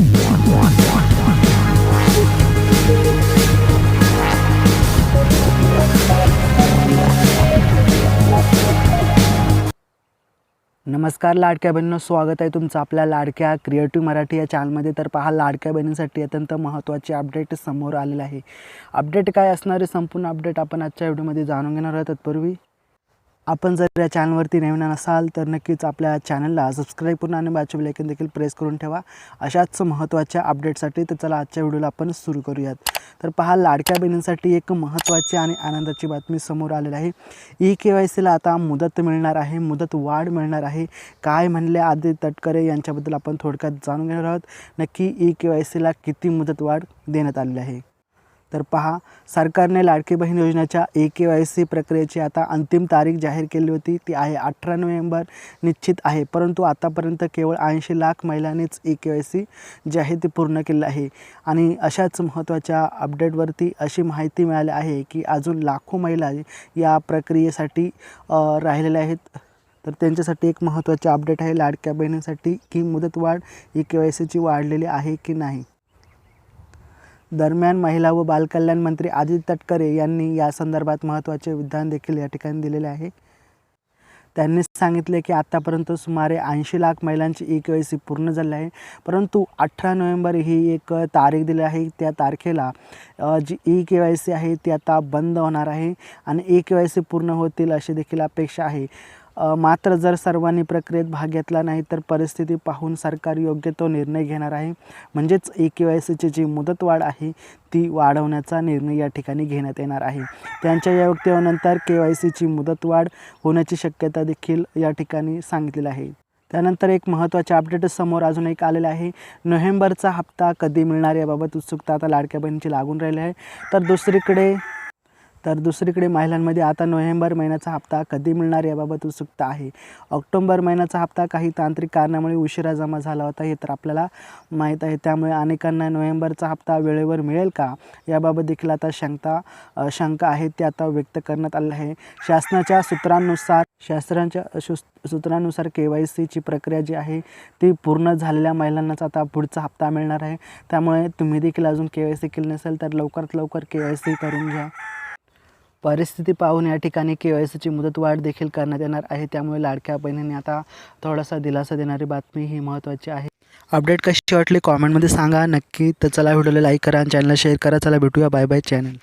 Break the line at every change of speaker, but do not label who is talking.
नमस्कार लाडक्या बहिणींना स्वागत आहे तुमचं आपल्या लाडक्या क्रिएटिव्ह मराठी या चॅनलमध्ये तर पहा लाडक्या बहिणींसाठी अत्यंत महत्त्वाचे अपडेट समोर आलेले आहे. अपडेट काय असणारे संपूर्ण अपडेट आपण आजच्या व्हिडिओमध्ये जाणून घेणार आहोत. तत्पूर्वी आपण जर या चॅनलवरती नवीन असाल तर नक्कीच आपल्या चॅनलला सबस्क्राईब करून आणि बाजू बेलायकन देखील प्रेस करून ठेवा. अशाच महत्त्वाच्या अपडेटसाठी तर चला आजच्या व्हिडिओला आपण सुरू करूयात. तर पहा लाडक्या बहिणींसाठी एक महत्त्वाची आणि आनंदाची बातमी समोर आलेली आहे. ई के वाय सीला आता मुदत मिळणार आहे मुदत वाढ मिळणार आहे. काय म्हणले आदित्य तटकरे यांच्याबद्दल आपण थोडक्यात जाणून घेणार आहोत. नक्की ई के वाय सीला किती मुदत वाढ देण्यात आलेली आहे? तर पहा सरकारने लाडकी बहीण योजनेच्या ए के वाय सी प्रक्रियेची आता अंतिम तारीख जाहीर केली होती. ती आहे अठरा नोव्हेंबर निश्चित आहे. परंतु आतापर्यंत केवळ ऐंशी लाख महिलांनीच ए के वाय सी जी आहे ती पूर्ण केली आहे. आणि अशाच महत्त्वाच्या अपडेटवरती अशी माहिती मिळाली आहे की अजून लाखो महिला या प्रक्रियेसाठी राहिलेल्या आहेत. तर त्यांच्यासाठी एक महत्त्वाचे अपडेट आहे लाडक्या बहिणींसाठी की मुदतवाढ ई के वाय सीची वाढलेली आहे की नाही? दरम्यान महिला व बालकल्याण मंत्री आदित्य तटकरे यांनी या संदर्भात महत्त्वाचे विधान देखील या ठिकाणी दिलेले आहे. त्यांनी सांगितले की आत्तापर्यंत सुमारे ऐंशी लाख महिलांची ई के वाय सी पूर्ण झाली आहे. परंतु अठरा नोव्हेंबर ही एक तारीख दिली आहे. त्या तारखेला जी ई के वाय सी आहे ती आता बंद होणार आहे आणि ई के वाय सी पूर्ण होतील अशी देखील अपेक्षा आहे. मात्र जर सर्वांनी प्रक्रियेत भाग घेतला नाही तर परिस्थिती पाहून सरकार योग्य तो निर्णय घेणार आहे. म्हणजेच ए के वाय सीची जी मुदतवाढ आहे ती वाढवण्याचा निर्णय या ठिकाणी घेण्यात येणार आहे. त्यांच्या या वक्तव्यानंतर के वाय सीची मुदतवाढ होण्याची शक्यता देखील या ठिकाणी सांगितलेली आहे. त्यानंतर एक महत्त्वाचे अपडेट समोर अजून एक आलेलं आहे. नोव्हेंबरचा हप्ता कधी मिळणार याबाबत उत्सुकता आता लाडक्या बहिणीची लागून राहिली आहे. तर दुसरीकडे तर दुसरीकडे महिलांमध्ये आता नोव्हेंबर महिन्याचा हप्ता कधी मिळणार याबाबत उत्सुकता आहे. ऑक्टोंबर महिन्याचा हप्ता काही तांत्रिक कारणामुळे उशिरा जमा झाला होता हे तर आपल्याला माहीत आहे. त्यामुळे अनेकांना नोव्हेंबरचा हप्ता वेळेवर मिळेल का? याबाबत देखील आता शंका शंका आहे. ते आता व्यक्त करण्यात आलं आहे. शासनाच्या सूत्रांनुसार शास्त्रांच्या सूत्रांनुसार सूत्रानुसार के वाय सीची प्रक्रिया जी आहे ती पूर्ण झालेल्या महिलांनाच आता पुढचा हप्ता मिळणार आहे. त्यामुळे तुम्ही देखील अजून के वाय सी केली नसेल तर लवकरात लवकर के वाय सी करून घ्या. परिस्थिती पाहून या ठिकाणी के वाय सीची मुदतवाढ देखील करण्यात येणार आहे. त्यामुळे लाडक्या बहिणींनी आता थोडासा दिलासा देणारी बातमी ही महत्त्वाची आहे. अपडेट कशी वाटली कॉमेंटमध्ये सांगा. नक्की तर चला व्हिडिओला लाईक करा आणि चॅनलला शेअर करा. चला भेटूया. Bye bye channel.